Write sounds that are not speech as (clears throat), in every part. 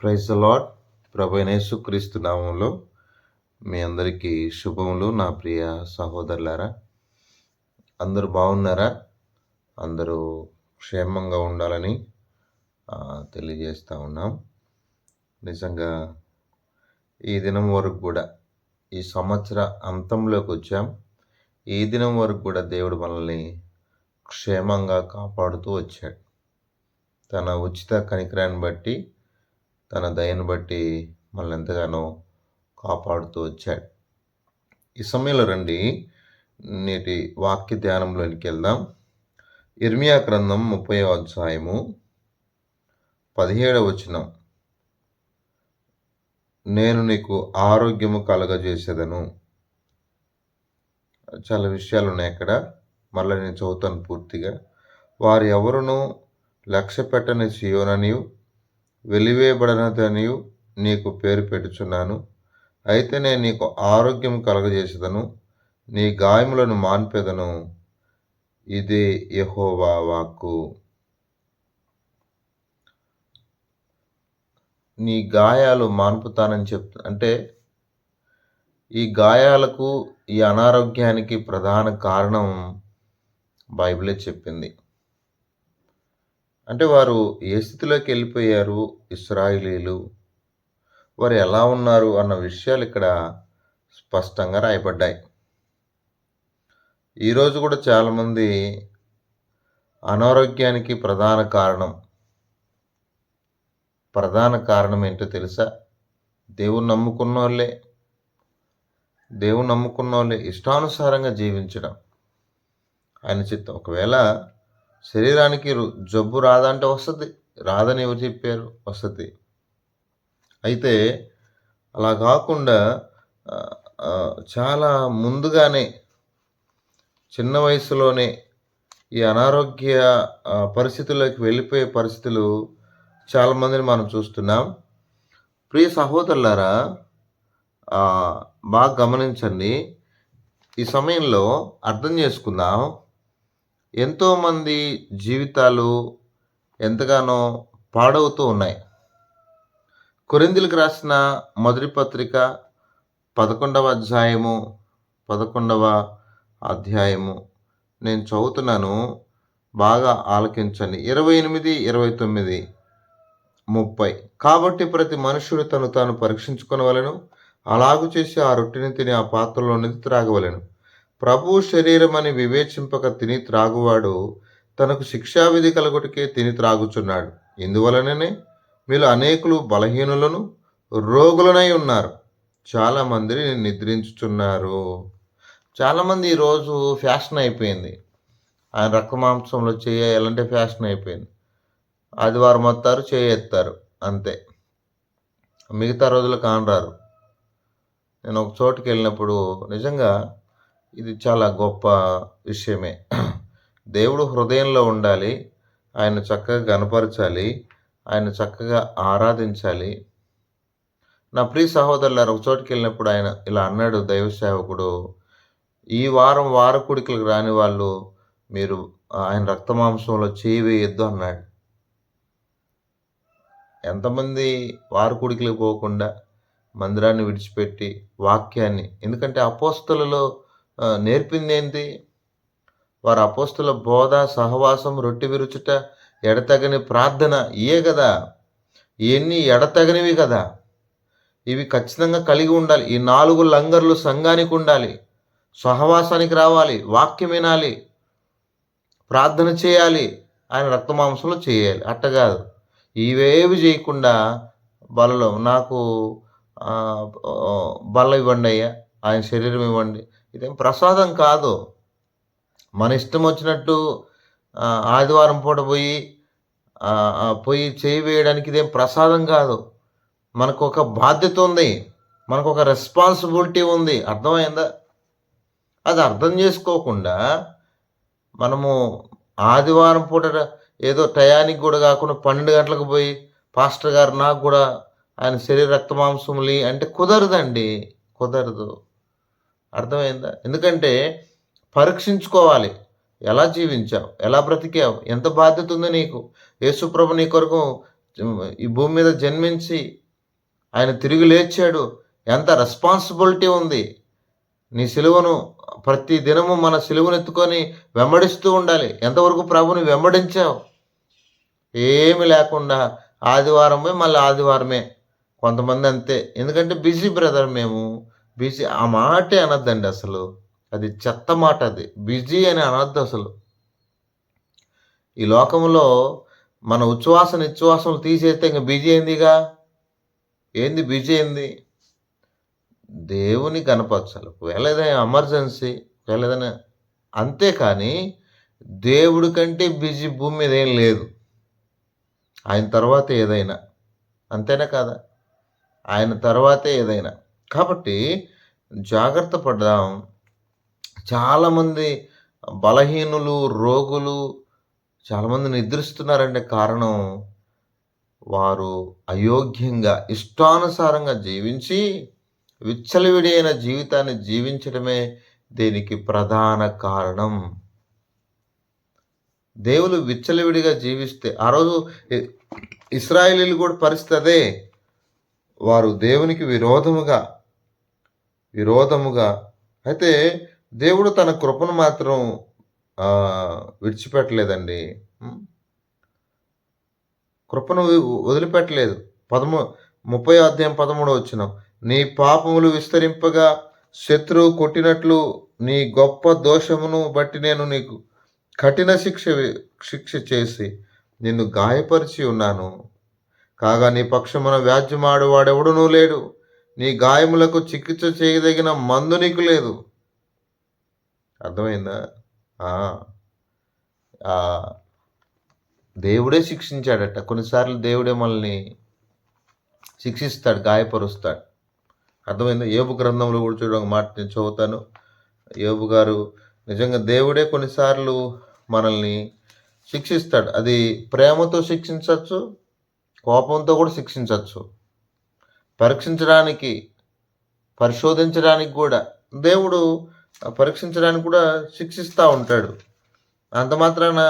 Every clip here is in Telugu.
ప్రైజ్ లాడ్ ప్రభు క్రీస్తు నామంలో మీ అందరికీ శుభములు నా ప్రియ సహోదరులారా. అందరూ బాగున్నారా? అందరూ క్షేమంగా ఉండాలని తెలియజేస్తూ ఉన్నాం. నిజంగా ఈ దినం వరకు కూడా ఈ సంవత్సర అంతంలోకి వచ్చాం. ఈ దినం వరకు కూడా దేవుడు మనల్ని క్షేమంగా కాపాడుతూ వచ్చాడు. తన ఉచిత కనికరాన్ని బట్టి తన దయను బట్టి మనల్ని ఎంతగానో కాపాడుతూ వచ్చాడు. ఈ సమయంలో రండి నేటి వాక్య ధ్యానంలోనికి వెళ్దాం. ఇర్మియా గ్రంథం ముప్పై అధ్యాయము పదిహేడవ వచనం. నేను నీకు ఆరోగ్యము కలగజేసేదను. చాలా విషయాలు ఉన్నాయి అక్కడ. మళ్ళీ నేను చదువుతాను పూర్తిగా. వారు ఎవరును లక్ష్య పెట్టని సియోననియు వెలివేయబడనదనియు నీకు పేరు పెట్టుచున్నాను. అయితే నేను నీకు ఆరోగ్యం కలగజేసేదను. నీ గాయములను మాన్పెదను. ఇదే యహోవా వాక్కు. నీ గాయాలు మాన్పుతానని చెప్ అంటే ఈ గాయాలకు ఈ అనారోగ్యానికి ప్రధాన కారణం బైబిలే చెప్పింది. అంటే వారు ఏ స్థితిలోకి వెళ్ళిపోయారు? ఇస్రాయిలీలు. వారు ఎలా ఉన్నారు? అన్న విషయాలు ఇక్కడ స్పష్టంగా రాయబడ్డాయి. ఈరోజు కూడా చాలామంది అనారోగ్యానికి ప్రధాన కారణం ప్రధాన కారణం ఏంటో తెలుసా? దేవుని నమ్ముకున్న వాళ్ళే దేవుని నమ్ముకున్న వాళ్ళే ఇష్టానుసారంగా జీవించడం. ఆయన చిత్తం ఒకవేళ శరీరానికి రు- జబ్బు రాదంటే వస్తుంది. రాదని ఎవరు చెప్పారు? వస్తుంది. అయితే అలా కాకుండా చాలా ముందుగానే చిన్న వయసులోనే ఈ అనారోగ్య పరిస్థితుల్లోకి వెళ్ళిపోయే పరిస్థితులు చాలామందిని మనం చూస్తున్నాం. ప్రియ సహోదరులారా బాగా గమనించండి. ఈ సమయంలో అర్థం చేసుకుందాం. ఎంతోమంది జీవితాలు ఎంతగానో పాడవుతూ ఉన్నాయి. కొరిందులకు రాసిన మొదటి పత్రిక పదకొండవ అధ్యాయము పదకొండవ అధ్యాయము. నేను చదువుతున్నాను బాగా ఆలకించండి. ఇరవై ఎనిమిది ఇరవై తొమ్మిది ముప్పై. కాబట్టి ప్రతి మనుషుడు తను తాను పరీక్షించుకొనవలెను అలాగు చేసి ఆ రొట్టెని తిని ఆ పాత్రలోనిది త్రాగవలెను. ప్రభు శరీరం అని వివేచింపక తిని త్రాగువాడు తనకు శిక్షావిధి కలగొటికే తిని త్రాగుచున్నాడు. ఇందువలననే మీరు అనేకులు బలహీనులను రోగులనై ఉన్నారు. చాలా మంది నిద్రించుచున్నారు. చాలామంది ఈరోజు ఫ్యాషన్ అయిపోయింది. ఆయన రక్తమాంసంలో చేయాలంటే ఫ్యాషన్ అయిపోయింది. ఆదివారం వస్తారు చేయెత్తారు అంతే. మిగతా రోజులు కానరారు నేను ఒక చోటుకి వెళ్ళినప్పుడు నిజంగా ఇది చాలా గొప్ప విషయమే. దేవుడు హృదయంలో ఉండాలి ఆయన చక్కగా గనపరచాలి ఆయన చక్కగా ఆరాధించాలి. నా ప్రియ సహోదరులారు ఒక చోటుకి వెళ్ళినప్పుడు ఆయన ఇలా అన్నాడు దైవ సేవకుడు ఈ వారం వారకుడికలకు రాని వాళ్ళు మీరు ఆయన రక్తమాంసంలో చేయి వేయొద్దు అన్నాడు. ఎంతమంది వారకుడికలకు పోకుండా మందిరాన్ని విడిచిపెట్టి వాక్యాన్ని ఎందుకంటే అపోస్తలలో నేర్పింది ఏంటి వారు అపోస్తుల బోధ సహవాసం రొట్టె విరుచుట ఎడతగని ప్రార్థన ఇయే కదా ఇవన్నీ ఎడతగనివి కదా ఇవి ఖచ్చితంగా కలిగి ఉండాలి. ఈ నాలుగు లంగర్లు సంఘానికి ఉండాలి. సహవాసానికి రావాలి. వాక్యం వినాలి. ప్రార్థన చేయాలి. ఆయన రక్తమాంసంలో చేయాలి. అట్ట కాదు. ఇవేవి చేయకుండా బలలో నాకు బల్ల ఇవ్వండి అయ్యా. ఆయన శరీరం ఇవ్వండి. ఇదేం ప్రసాదం కాదు. మన ఇష్టం వచ్చినట్టు ఆదివారం పూట పోయి పోయి చేయి వేయడానికి ఇదేం ప్రసాదం కాదు. మనకు ఒక బాధ్యత ఉంది. మనకు ఒక రెస్పాన్సిబిలిటీ ఉంది. అర్థమైందా? అది అర్థం చేసుకోకుండా మనము ఆదివారం పూట ఏదో టయానికి కూడా కాకుండా పన్నెండు గంటలకు పోయి పాస్టర్ గారు నాకు కూడా ఆయన శరీర రక్తమాంసములి అంటే కుదరదండి. కుదరదు. అర్థమైందా? ఎందుకంటే పరీక్షించుకోవాలి. ఎలా జీవించావు? ఎలా బ్రతికావు? ఎంత బాధ్యత ఉంది నీకు? యేసుప్రభు నీ కొరకు ఈ భూమి మీద జన్మించి ఆయన తిరిగి లేచాడు. ఎంత రెస్పాన్సిబిలిటీ ఉంది. నీ సిలువను ప్రతి దినము మన సిలువను ఎత్తుకొని వెంబడిస్తూ ఉండాలి. ఎంతవరకు ప్రభుని వెంబడించావు? ఏమి లేకుండా ఆదివారమే మళ్ళీ ఆదివారమే. కొంతమంది అంతే. ఎందుకంటే బిజీ బ్రదర్ మేము. బిజీ ఆ మాటే అనద్దండి అసలు. అది చెత్త మాట అది. బిజీ అని అనద్దు అసలు. ఈ లోకంలో మన ఉచ్ఛ్వాస నిశ్వాసలు తీసేస్తే ఇంక బిజీ అయిందిగా? ఏంది బిజీ అయింది? దేవుని కనపరచాలి. ఒకవేళ ఏదైనా ఎమర్జెన్సీ ఒకవేళ ఏదైనా అంతేకాని దేవుడి కంటే బిజీ భూమి మీద ఏం లేదు. ఆయన తర్వాత ఏదైనా. అంతేనా కాదా? ఆయన తర్వాతే ఏదైనా. కాబట్టి జాగ్రత్త పడ్డాం చాలామంది బలహీనులు రోగులు చాలామంది నిద్రిస్తున్నారంటే కారణం వారు అయోగ్యంగా ఇష్టానుసారంగా జీవించి విచ్చలవిడైన అయిన జీవితాన్ని జీవించడమే దీనికి ప్రధాన కారణం. దేవులు విచ్చలవిడిగా జీవిస్తే ఆ రోజు ఇస్రాయేలీలు కూడా పరిస్థితి అదే. వారు దేవునికి విరోధముగా విరోధముగా అయితే దేవుడు తన కృపను మాత్రం విడిచిపెట్టలేదండి. కృపను వదిలిపెట్టలేదు. పదమూ ముప్పై అధ్యాయం పదమూడు వచ్చిన నీ పాపములు విస్తరింపగా శత్రువు కొట్టినట్లు నీ గొప్ప దోషమును బట్టి నేను నీకు కఠిన శిక్ష శిక్ష చేసి నిన్ను గాయపరిచి ఉన్నాను. కాగా నీ పక్షమున వ్యాజ్యమాడు వాడెవడునూ లేడు. నీ గాయములకు చికిత్స చేయదగిన మందు నీకు లేదు. అర్థమైందా? దేవుడే శిక్షించాడట. కొన్నిసార్లు దేవుడే మనల్ని శిక్షిస్తాడు గాయపరుస్తాడు. అర్థమైందా? ఏబు గ్రంథంలో కూడా చూడ ఒక మాట నేను చదువుతాను. ఏబు గారు నిజంగా దేవుడే కొన్నిసార్లు మనల్ని శిక్షిస్తాడు. అది ప్రేమతో శిక్షించవచ్చు కోపంతో కూడా శిక్షించవచ్చు. పరీక్షించడానికి పరిశోధించడానికి కూడా. దేవుడు పరీక్షించడానికి కూడా శిక్షిస్తూ ఉంటాడు. అంత మాత్రాన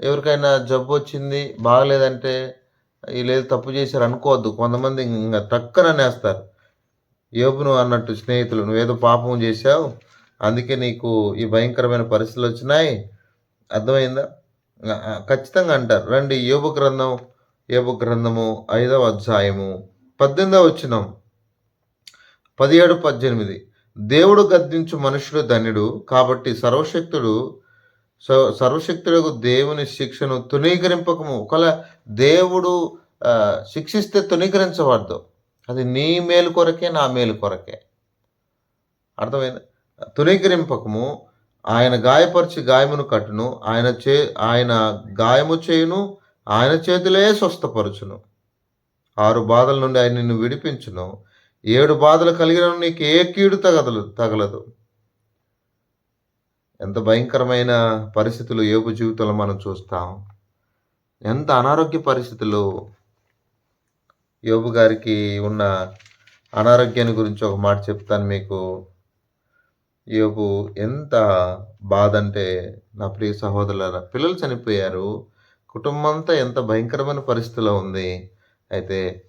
ఎవరికైనా జబ్బు వచ్చింది బాగలేదంటే లేదు తప్పు చేశారు అనుకోవద్దు. కొంతమంది ఇంకా టక్కన అనేస్తారు. యోబును అన్నట్టు స్నేహితులు నువ్వేదో పాపం చేశావు అందుకే నీకు ఈ భయంకరమైన పరిస్థితులు వచ్చినాయి. అర్థమైందా? ఖచ్చితంగా అంటారు. రండి యోబు గ్రంథం ఏబు గ్రంథము ఐదవ అధ్యాయము పద్దెనిమిదవ వచ్చినాం పదిహేడు పద్దెనిమిది. దేవుడు గద్దించు మనుషుడు ధన్యుడు కాబట్టి సర్వశక్తుడు స- సర్వశక్తులకు దేవుని శిక్షను తునీకరింపకము ఒకవేళ దేవుడు శిక్షిస్తే తునీకరించవద్దు అది నీ మేలు కొరకే నా మేలు కొరకే. అర్థమైంది? తునీకరింపకము ఆయన గాయపరిచి గాయమును కట్టును ఆయన చే ఆయన గాయము చేయును ఆయన చేతులే స్వస్థపరచును? ఆరు బాధల నుండి ఆయన నిన్ను విడిపించును. ఏడు బాధలు కలిగిన నీకు ఏ కీడు తగదలు తగలదు. ఎంత భయంకరమైన పరిస్థితులు ఏబు జీవితంలో మనం చూస్తాం. ఎంత అనారోగ్య పరిస్థితులు యోబు గారికి ఉన్న అనారోగ్యాన్ని గురించి ఒక మాట చెప్తాను మీకు. యోబు ఎంత బాధ అంటే నా ప్రియ సహోదరుల పిల్లలు చనిపోయారు. కుటుంబం అంతా ఎంత భయంకరమైన పరిస్థితిలో ఉంది. అయితే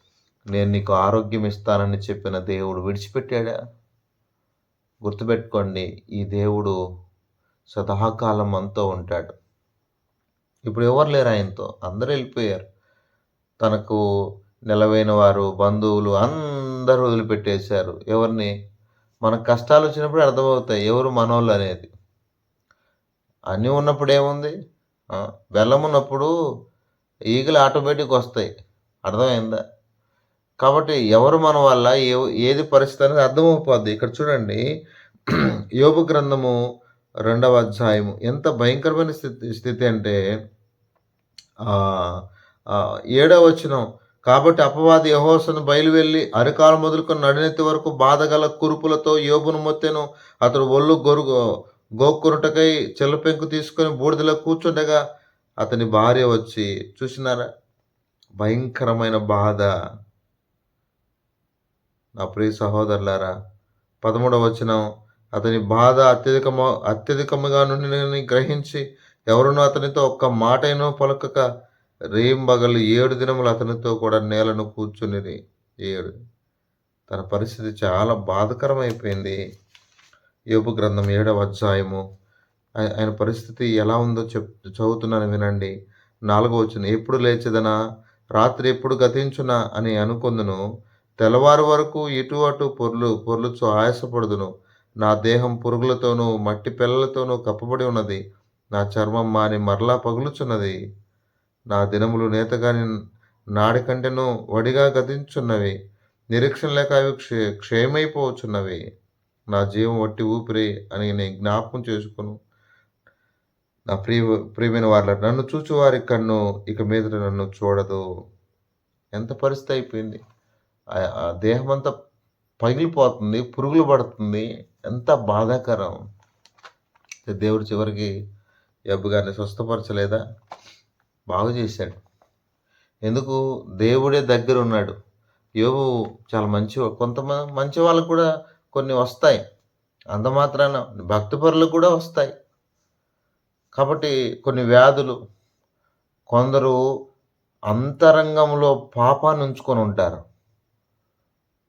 నేను నీకు ఆరోగ్యం ఇస్తానని చెప్పిన దేవుడు విడిచిపెట్టాడా? గుర్తుపెట్టుకోండి ఈ దేవుడు సదాకాలం అంతా ఉంటాడు. ఇప్పుడు ఎవరు లేరు ఆయనతో? అందరూ వెళ్ళిపోయారు. తనకు నిలవైన వారు బంధువులు అందరూ వదిలిపెట్టేశారు. ఎవరిని? మనకు కష్టాలు వచ్చినప్పుడు అర్థమవుతాయి. ఎవరు మనోళ్ళు అనేది. అన్నీ ఉన్నప్పుడు ఏముంది? ఆ, ఈగలు ఆటోమేటిక్ వస్తాయి. అర్థమైందా? కాబట్టి ఎవరు మన వల్ల ఏ ఏది పరిస్థితి అనేది అర్థమైపోద్ది ఇక్కడ చూడండి (clears throat) యోగ గ్రంథము రెండవ అధ్యాయము. ఎంత భయంకరమైన స్థితి స్థితి అంటే ఏడవ వచనం కాబట్టి అపవాది యహోసను బయలువెళ్ళి అరికాలు మొదలుకొని నడినెత్తి వరకు బాధగల కురుపులతో యోబును మొత్తెను అతడు ఒళ్ళు గొరుగు గోక్కునుటకై చెల్లపెంకు తీసుకొని బూడిదలో కూర్చుండగా అతని భార్య వచ్చి చూసినారా? భయంకరమైన బాధ. నా ప్రియ సహోదరులారా పదమూడవ వచనం. అతని బాధ అత్యధికము అత్యధికముగా నుండి గ్రహించి ఎవరునూ అతనితో ఒక్క మాటైనో పలకక రేంబగలు ఏడు దినములు అతనితో కూడా నేలను కూర్చుని ఏడు. తన పరిస్థితి చాలా బాధకరమైపోయింది. యోపు గ్రంథం ఏడవ అధ్యాయము. ఆయన పరిస్థితి ఎలా ఉందో చెప్ చదువుతున్నాను వినండి. నాలుగో వచ్చిన ఎప్పుడు లేచదనా? రాత్రి ఎప్పుడు గతించునా? అని అనుకుందును. తెల్లవారు వరకు ఇటు అటు పొర్లు పొర్లుచు ఆయాసపడుదును. నా దేహం పురుగులతోనూ మట్టి పిల్లలతోనూ కప్పబడి ఉన్నది. నా చర్మం మాని మరలా పగులుచున్నది. నా దినములు నేతగాని నాడి కంటెను వడిగా గతించున్నవి. నిరీక్షణ లేక అవి క్షే క్షేమైపోవచ్చున్నవి నా జీవం వట్టి ఊపిరి అని నేను జ్ఞాపకం చేసుకును. నా ప్రియ ప్రియమైన వాళ్ళ నన్ను చూచు వారి కన్ను ఇక మీద నన్ను చూడదు. ఎంత పరిస్థితి అయిపోయింది? ఆ- దేహం అంతా పగిలిపోతుంది పురుగులు పడుతుంది. ఎంత బాధాకరం. దేవుడు చివరికి యబ్బు గారిని స్వస్థపరచలేదా? బాగు చేశాడు. ఎందుకు? దేవుడే దగ్గర ఉన్నాడు యోబు చాలా మంచి కొంతమంది మంచి వాళ్ళకు కూడా కొన్ని వస్తాయి. అంత మాత్రాన భక్తిపరులకు కూడా వస్తాయి. కాబట్టి కొన్ని వ్యాధులు కొందరు అంతరంగంలో పాపాన్ని ఉంచుకొని ఉంటారు.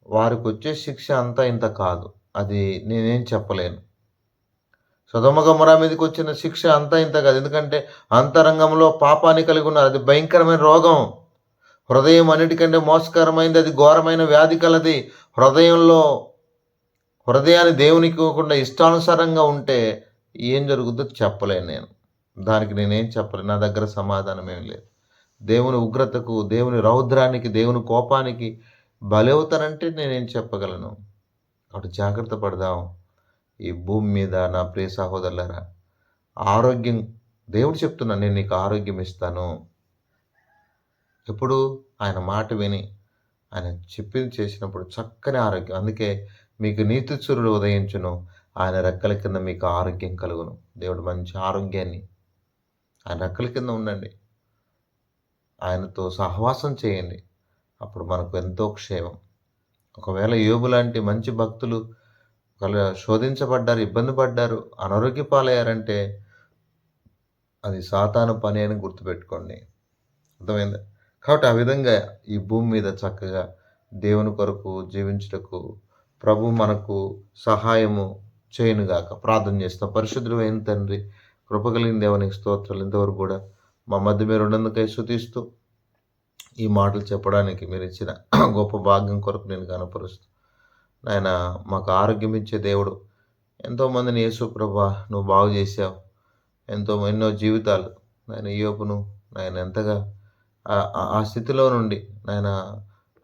వారికి వచ్చే శిక్ష అంతా ఇంత కాదు. అది నేనేం చెప్పలేను. సుధమగమరా మీదకి వచ్చిన శిక్ష అంతా ఇంత కాదు. ఎందుకంటే అంతరంగంలో పాపాన్ని కలిగి ఉన్నారు. అది భయంకరమైన రోగం. హృదయం అన్నిటికంటే మోసకరమైనది అది ఘోరమైన వ్యాధి కలది. హృదయంలో హృదయాన్ని దేవునికి ఇవ్వకుండా ఇష్టానుసారంగా ఉంటే ఏం జరుగుతుందో చెప్పలేను నేను. దానికి నేనేం చెప్పలేను. నా దగ్గర సమాధానం ఏం లేదు. దేవుని ఉగ్రతకు దేవుని రౌద్రానికి దేవుని కోపానికి బలవుతానంటే నేనేం చెప్పగలను? కాబట్టి జాగ్రత్త పడదాం. ఈ భూమి మీద నా ప్రియ సహోదరులరా ఆరోగ్యం దేవుడు చెప్తున్నా నేను నీకు ఆరోగ్యం ఇస్తాను. ఎప్పుడు ఆయన మాట విని ఆయన చెప్పింది చేసినప్పుడు చక్కని ఆరోగ్యం. అందుకే మీకు నీతిచురుడు ఉదయించును. ఆయన రెక్కల కింద మీకు ఆరోగ్యం కలుగును. దేవుడు మంచి ఆరోగ్యాన్ని ఆయన రెక్కల కింద ఉండండి. ఆయనతో సహవాసం చేయండి. అప్పుడు మనకు ఎంతో క్షేమం. ఒకవేళ యోబు లాంటి మంచి భక్తులు ఒకవేళ శోధించబడ్డారు ఇబ్బంది పడ్డారు అనారోగ్య పాలయ్యారంటే అది సాతాను పని అని గుర్తుపెట్టుకోండి. అర్థమైందా? కాబట్టి ఆ విధంగా ఈ భూమి మీద చక్కగా దేవుని కొరకు జీవించుటకు ప్రభు మనకు సహాయము చేయనుగాక ప్రార్థన చేస్తాం. పరిశుద్ధులు అయిన తండ్రి కృపగలిగిన దేవునికి స్తోత్రాలు. ఇంతవరకు కూడా మా మధ్య మీరు ఉన్నందుకై శుతిస్తూ ఈ మాటలు చెప్పడానికి మీరు ఇచ్చిన (clears throat) గొప్ప భాగ్యం కొరకు నేను కనపరుస్తూ నాయన మాకు ఆరోగ్యం ఇచ్చే దేవుడు. ఎంతోమందిని యేసు ప్రభా నువ్వు బాగు చేసావు ఎంతో ఎన్నో జీవితాలు నాయన యోపును నాయన ఎంతగా ఆ- ఆ స్థితిలో నుండి నాయన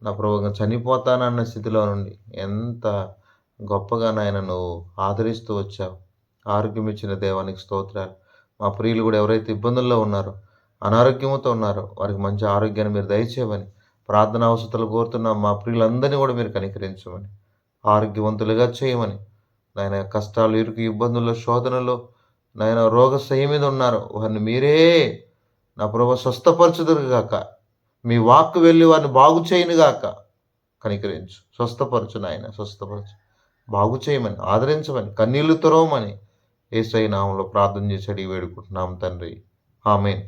నా ప్రభు చనిపోతానన్న స్థితిలో నుండి ఎంత గొప్పగా నాయన నువ్వు ఆదరిస్తూ వచ్చావు. ఆరోగ్యం ఇచ్చిన దేవానికి స్తోత్రాలు. మా ప్రియులు కూడా ఎవరైతే ఇబ్బందుల్లో ఉన్నారో అనారోగ్యంతో ఉన్నారో వారికి మంచి ఆరోగ్యాన్ని మీరు దయచేయమని ప్రార్థన అవసరాలు కోరుతున్న మా ప్రియులందరినీ కూడా మీరు కనికరించమని ఆరోగ్యవంతులుగా చేయమని నాయన కష్టాలు ఇరుకు ఇబ్బందుల్లో శోధనలో నాయన రోగ సహి మీద ఉన్నారు. వారిని మీరే నా ప్రభు స్వస్థపరచుదురుగాక. మీ వాక్కు వెళ్ళి వారిని బాగు చేయనుగాక కనికరించు. స్వస్థపరచు నాయన స్వస్థపరచు. బాగు చేయమని ఆదరించమని కన్నీళ్ళు తొరవమని ఏసై నామంలో ప్రార్థన చేసి అడిగి వేడుకుంటున్నాం తండ్రి. ఆమెన్.